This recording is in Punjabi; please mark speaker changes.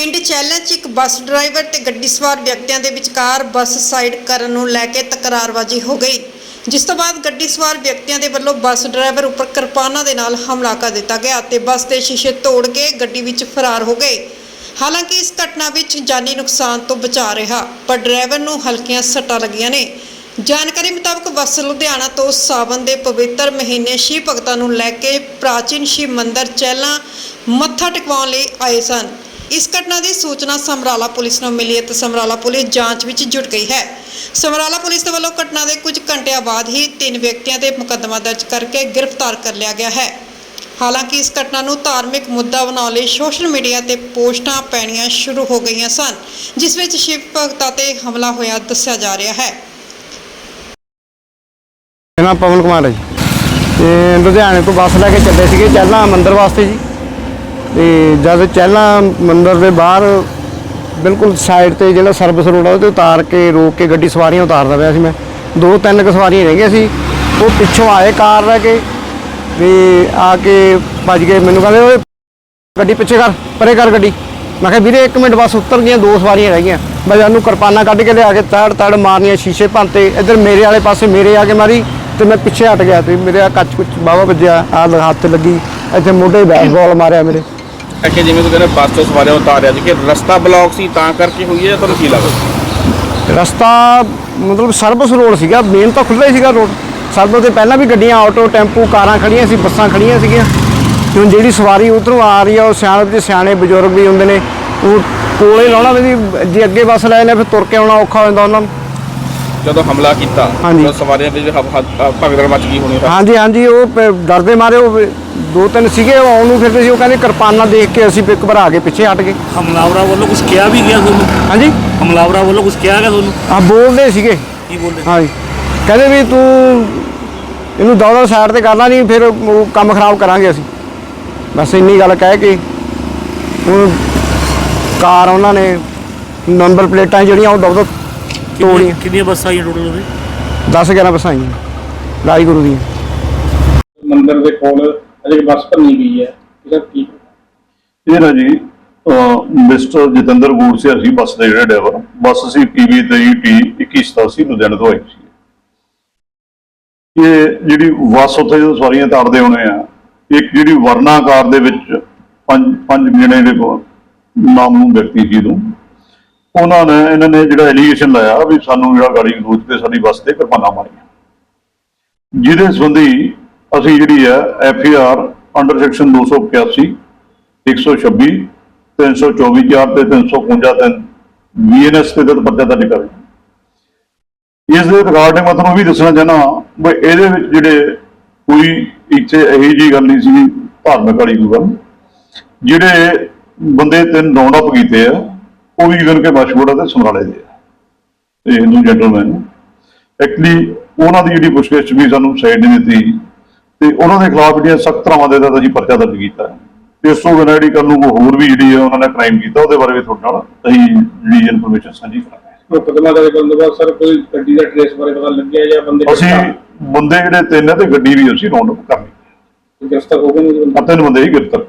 Speaker 1: ਪਿੰਡ ਚੈਲਾ 'ਚ ਇੱਕ ਬੱਸ ਡਰਾਈਵਰ ਤੇ ਗੱਡੀ ਸਵਾਰ ਵਿਅਕਤੀਆਂ ਦੇ ਵਿਚਕਾਰ ਬੱਸ ਸਾਈਡ ਕਰਨ ਨੂੰ ਲੈ ਕੇ ਤਕਰਾਰਬਾਜ਼ੀ ਹੋ ਗਈ, ਜਿਸ ਤੋਂ ਬਾਅਦ ਗੱਡੀ ਸਵਾਰ ਵਿਅਕਤੀਆਂ ਦੇ ਵੱਲੋਂ ਬੱਸ ਡਰਾਈਵਰ ਉੱਪਰ ਕਿਰਪਾਨਾਂ ਦੇ ਨਾਲ ਹਮਲਾ ਕਰ ਦਿੱਤਾ ਗਿਆ ਤੇ ਬੱਸ ਦੇ ਸ਼ੀਸ਼ੇ ਤੋੜ ਕੇ ਗੱਡੀ ਵਿੱਚ ਫਰਾਰ ਹੋ ਗਏ। ਹਾਲਾਂਕਿ ਇਸ ਘਟਨਾ ਵਿੱਚ ਜਾਨੀ ਨੁਕਸਾਨ ਤੋਂ ਬਚਾ ਰਿਹਾ, ਪਰ ਡਰਾਈਵਰ ਨੂੰ ਹਲਕੀਆਂ ਸੱਟਾਂ ਲੱਗੀਆਂ ਨੇ। ਜਾਣਕਾਰੀ ਮੁਤਾਬਕ ਬੱਸ ਲੁਧਿਆਣਾ ਤੋਂ ਸਾਵਨ ਦੇ ਪਵਿੱਤਰ ਮਹੀਨੇ ਸ਼ਿਵ ਭਗਤਾਂ ਨੂੰ ਲੈ ਕੇ ਪ੍ਰਾਚੀਨ ਸ਼ਿਵ ਮੰਦਿਰ ਚਹਿਲਾਂ ਮੱਥਾ ਟਿਕਵਾਉਣ ਲਈ ਆਏ ਸਨ। ਇਸ ਘਟਨਾ ਦੀ ਸੂਚਨਾ ਸਮਰਾਲਾ ਪੁਲਿਸ ਨੂੰ ਮਿਲੀ ਅਤੇ ਸਮਰਾਲਾ ਪੁਲਿਸ ਜਾਂਚ ਵਿੱਚ ਜੁਟ ਗਈ ਹੈ। ਸਮਰਾਲਾ ਪੁਲਿਸ ਦੇ ਵੱਲੋਂ ਘਟਨਾ ਦੇ ਕੁਝ ਘੰਟਿਆਂ ਬਾਅਦ ਹੀ ਤਿੰਨ ਵਿਅਕਤੀਆਂ ਤੇ ਮੁਕੱਦਮਾ ਦਰਜ ਕਰਕੇ ਗ੍ਰਿਫਤਾਰ ਕਰ ਲਿਆ ਗਿਆ ਹੈ। ਹਾਲਾਂਕਿ ਇਸ ਘਟਨਾ ਨੂੰ ਧਾਰਮਿਕ ਮੁੱਦਾ ਬਣਾਉਣ ਲਈ ਸੋਸ਼ਲ ਮੀਡੀਆ ਤੇ ਪੋਸਟਾਂ ਪੈਣੀਆਂ ਸ਼ੁਰੂ ਹੋ ਗਈਆਂ ਸਨ, ਜਿਸ ਵਿੱਚ ਸ਼ਿਵ ਭਗਤਾਂ ਤੇ ਹਮਲਾ ਹੋਇਆ ਦੱਸਿਆ ਜਾ ਰਿਹਾ ਹੈ।
Speaker 2: ਮੇਰਾ ਨਾਮ ਪਵਨ ਕੁਮਾਰ ਹੈ ਜੀ। ਤੇ ਲੁਧਿਆਣੇ ਤੋਂ ਬੱਸ ਲੈ ਕੇ ਚੱਲੇ ਸੀਗੇ ਚਹਿਲਾਂ ਮੰਦਿਰ ਵਾਸਤੇ ਜੀ। ਤੇ ਜਦ ਚਹਿਲਾਂ ਮੰਦਰ ਦੇ ਬਾਹਰ ਬਿਲਕੁਲ ਸਾਈਡ ਤੇ ਜਿਹੜਾ ਸਰਵਿਸ ਰੋਡ ਆ, ਉਹਦੇ ਉਤਾਰ ਕੇ ਰੋਕ ਕੇ ਗੱਡੀ ਸਵਾਰੀਆਂ ਉਤਾਰਦਾ ਪਿਆ ਸੀ ਮੈਂ। ਦੋ ਤਿੰਨ ਕੁ ਸਵਾਰੀਆਂ ਰਹਿ ਗਈਆਂ ਸੀ। ਉਹ ਪਿੱਛੋਂ ਆਏ ਕਾਰ ਰਹਿ ਕੇ ਤੇ ਆ ਕੇ ਭੱਜ ਗਏ। ਮੈਨੂੰ ਕਹਿੰਦੇ, ਓਏ, ਗੱਡੀ ਪਿੱਛੇ ਕਰ, ਪਰੇ ਕਰ ਗੱਡੀ। ਮੈਂ ਕਿਹਾ, ਵੀਰੇ 1 ਮਿੰਟ ਬਸ, ਉਤਰ ਗਈਆਂ, ਦੋ ਸਵਾਰੀਆਂ ਰਹਿ ਗਈਆਂ। ਮੈਂ ਜਾਨੂੰ ਕਿਰਪਾਨਾਂ ਕੱਢ ਕੇ ਲਿਆ ਕੇ ਤੜ ਤੜ ਮਾਰਨੀਆਂ ਸ਼ੀਸ਼ੇ ਭੰਤੇ ਇੱਧਰ ਮੇਰੇ ਵਾਲੇ ਪਾਸੇ ਮੇਰੇ ਆ ਕੇ ਮਾਰੀ ਤੇ ਮੈਂ ਪਿੱਛੇ ਹਟ ਗਿਆ ਤੇ ਮੇਰੇ ਆ ਕੱਚ ਕੁੱਚ ਬਾਵਾ ਵੱਜਿਆ ਆ ਹੱਥ ਲੱਗੀ, ਇੱਥੇ ਮੋਢੇ ਬੈਟ ਬੈਸਬਾਲ ਮਾਰਿਆ ਮੇਰੇ।
Speaker 3: ਕਿ ਜਿਵੇਂ ਤੂੰ ਕਹਿੰਦਾ ਬੱਸ ਤੋਂ ਸਵਾਰਿਆਂ ਉਤਾਰਿਆ ਸੀ ਕਿ ਰਸਤਾ ਬਲੌਕ ਸੀ, ਤਾਂ ਕਰਕੇ ਹੋਈ ਹੈ ਜਾਂ ਤੁਹਾਨੂੰ ਕੀ ਲੱਗਦਾ?
Speaker 2: ਰਸਤਾ ਮਤਲਬ ਸਰਵਿਸ ਰੋਡ ਸੀਗਾ ਮੇਨ ਤਾਂ ਖੁੱਲ੍ਹਾ ਹੀ ਸੀਗਾ ਰੋਡ ਸਰਵਿਸ ਦੇ ਪਹਿਲਾਂ ਵੀ ਗੱਡੀਆਂ ਆਟੋ ਟੈਂਪੂ, ਕਾਰਾਂ ਖੜੀਆਂ ਸੀ, ਬੱਸਾਂ ਖੜੀਆਂ ਸੀਗੀਆਂ। ਤੇ ਹੁਣ ਜਿਹੜੀ ਸਵਾਰੀ ਉਧਰੋਂ ਆ ਰਹੀ ਆ, ਉਹ ਸਿਆਣੇ ਤੇ ਸਿਆਣੇ ਬਜ਼ੁਰਗ ਵੀ ਹੁੰਦੇ ਨੇ, ਉਹ ਕੋਲੇ ਲਾਉਣਾ ਵੀ ਜੇ ਅੱਗੇ ਬੱਸ ਲੈ ਨੇ ਫਿਰ ਤੁਰ ਕੇ ਆਉਣਾ ਔਖਾ ਹੋ ਜਾਂਦਾ ਉਹਨਾਂ ਨੂੰ।
Speaker 3: ਜਦੋਂ ਹਮਲਾ ਕੀਤਾ
Speaker 2: ਹਾਂਜੀ।
Speaker 3: ਤਾਂ ਸਵਾਰੀਆਂ ਵਿੱਚ ਭਗਦੜ ਮਚ ਗਈ ਹੋਣੀ ਹੈ
Speaker 2: ਹਾਂਜੀ ਹਾਂਜੀ ਉਹ ਪ- ਡਰਦੇ ਮਾਰੇ ਉਹ ਦੋ ਤਿੰਨ ਸੀਗੇ ਉਹ ਆਉਣ ਨੂੰ ਫਿਰਦੇ ਸੀ ਉਹ ਕਹਿੰਦੇ ਕਿਰਪਾਨਾਂ ਦੇਖ ਕੇ ਅਸੀਂ ਇੱਕ ਘਬਰਾ ਕੇ ਪਿੱਛੇ ਹਟ ਗਏ।
Speaker 4: ਹਮਲਾਵਰਾਂ ਵੱਲੋਂ ਕੁਝ ਕਿਹਾ ਵੀ ਗਿਆ ਤੁਹਾਨੂੰ?
Speaker 2: ਹਾਂਜੀ?
Speaker 4: ਹਮਲਾਵਰਾਂ ਵੱਲੋਂ ਕੁਝ ਕਿਹਾ ਗਿਆ ਤੁਹਾਨੂੰ?
Speaker 2: ਆ ਬੋਲਦੇ ਸੀਗੇ।
Speaker 4: ਕੀ ਬੋਲਦੇ?
Speaker 2: ਹਾਂਜੀ। ਕਹਿੰਦੇ ਵੀ ਤੂੰ ਇਹਨੂੰ ਦੌੜਾ ਸਾਈਡ ਤੇ ਕਰਨਾ ਨਹੀਂ ਫਿਰ ਉਹ ਕੰਮ ਖਰਾਬ ਕਰਾਂਗੇ ਅਸੀਂ। ਬਸ ਇੰਨੀ ਗੱਲ ਕਹਿ ਕੇ ਹੁਣ ਕਾਰ ਉਹਨਾਂ ਨੇ ਨੰਬਰ ਪਲੇਟਾਂ ਜਿਹੜੀਆਂ ਉਹ ਦੌੜ ਤੋੜੀਆਂ।
Speaker 4: ਕਿੰਨੀਆਂ ਬੱਸਾਂ ਆਈਆਂ ਟੋਟਲ ਉਹਦੇ?
Speaker 2: 10 11 ਬੱਸਾਂ ਆਈਆਂ। ਰਾਈ ਗੁਰੂ ਦੀਆਂ।
Speaker 3: ਮੰਦਿਰ ਦੇ ਕੋਲ ਅਜੇ ਬੱਸ ਭੰਨੀ ਗਈ ਹੈ। ਇਹਦਾ ਕੀ
Speaker 5: ਇਹ ਨਾ ਜੀ ਮਿਸਟਰ ਜਤਿੰਦਰ ਗੂੜਸਿਆ ਸੀ ਬੱਸ ਦਾ ਜਿਹੜਾ ਡਰਾਈਵਰ। ਬੱਸ ਸੀ ਪੀਵੀ 23T 2187 ਲੁਧਿਆਣੇ ਤੋਂ ਆਈ ਸੀ। ਇਹ ਜਿਹੜੀ ਬੱਸ ਉੱਥੇ ਜਦੋਂ ਸਵਾਰੀਆਂ ਤਾਰਦੇ ਹੋਣੇ ਆ ਇੱਕ ਜਿਹੜੀ ਵਰਨਾ ਕਾਰ ਦੇ ਵਿੱਚ ਪੰਜ ਪੰਜ ਜਣੇ ਦੇ ਕੋਲ ਨਾਮੂ ਵਿਅਕਤੀ ਸੀ ਤੋਂ ਉਹਨਾਂ ਨੇ, ਇਹਨਾਂ ਨੇ ਜਿਹੜਾ ਐਲੀਗੇਸ਼ਨ ਲਾਇਆ ਵੀ ਸਾਨੂੰ ਜਿਹੜਾ ਗਾੜੀ ਗਲੋਚ ਤੇ ਸਾਡੀ ਬੱਸ ਤੇ ਕਿਰਪਾਨਾਂ ਮਾਰੀਆਂ। ਜਿਹਦੇ ਸੰਬੰਧੀ ਅਸੀਂ ਜਿਹੜੀ ਹੈ F I R under section 281 126 324 4 ਤੇ 355 ਤੇ ਬੀਐਨਐਸ ਤੇ ਤਹਿਤ ਪਰਚਾ ਦਰਜ ਕਰੇ ਇਸ ਦੇ ਰਿਗਾਰਡਿੰਗ ਮੈਂ ਤੁਹਾਨੂੰ ਇਹ ਵੀ ਦੱਸਣਾ ਚਾਹਨਾ ਵੀ ਇਹਦੇ ਵਿੱਚ ਜਿਹੜੇ ਕੋਈ ਇੱਥੇ ਇਹੀ ਜੀ ਗੱਲ ਨਹੀਂ ਸੀ ਧਾਰਮਿਕ ਵਾਲੀ ਕੋਈ ਗੱਲ ਜਿਹੜੇ ਬੰਦੇ ਤਿੰਨ ਰੌਂਡ ਅਪ ਕੀਤੇ ਆ ਉਹ ਵੀ ਇਵਨ ਕੇ ਮਸ਼ਹੂਰ ਆ ਤੇ ਸਮਰਾਲੇ ਦੇ ਤੇ ਹਿੰਦੂ ਜੈਂਟਲਮੈਨ ਐਕਚੁਅਲੀ ਉਹਨਾਂ ਦੀ ਜਿਹੜੀ ਪੁੱਛਗਿੱਛ ਵੀ ਸਾਨੂੰ ਸਾਈਡ ਨਹੀਂ ਦਿੱਤੀ। ਤੇ ਉਹਨਾਂ ਦੇ ਖਿਲਾਫ ਜਿਹੜੀਆਂ ਸਖਤ ਤਰ੍ਹਾਂ ਦੇ ਦਾ ਅਸੀਂ ਪਰਚਾ ਦਰਜ ਕੀਤਾ ਹੈ। ਤੇ ਇਸ ਤੋਂ ਬਿਨਾਂ ਜਿਹੜੀ ਕੱਲ ਨੂੰ ਹੋਰ ਵੀ ਜਿਹੜੀ ਹੈ ਉਹਨਾਂ ਨੇ ਕ੍ਰਾਈਮ ਕੀਤਾ ਉਹਦੇ ਬਾਰੇ ਵੀ ਤੁਹਾਡੇ ਨਾਲ ਅਸੀਂ ਜਿਹੜੀ ਇਨਫੋਰਮੇਸ਼ਨ ਸਾਂਝੀ ਕਰਾਂਗੇ।
Speaker 3: ਮੁਕਦਮਾ ਦੇ ਬੰਦੋਬਸਤ ਸਰ ਕੋਈ ਗੱਡੀ ਦਾ ਟ੍ਰੇਸ ਬਾਰੇ ਪਤਾ ਲੱਗਿਆ ਜਾਂ ਬੰਦੇ
Speaker 5: ਅਸੀਂ ਬੰਦੇ ਜਿਹੜੇ ਤਿੰਨ ਆ ਤੇ ਗੱਡੀ ਵੀ ਅਸੀਂ ਅਪ ਕਰ ਲਈ।
Speaker 3: ਗ੍ਰਿਫਤਾਰ ਹੋ ਗਏ ਨੇ ਜੀ
Speaker 5: ਤਿੰਨ ਬੰਦੇ ਹੀ ਗ੍ਰਿਫਤਾਰ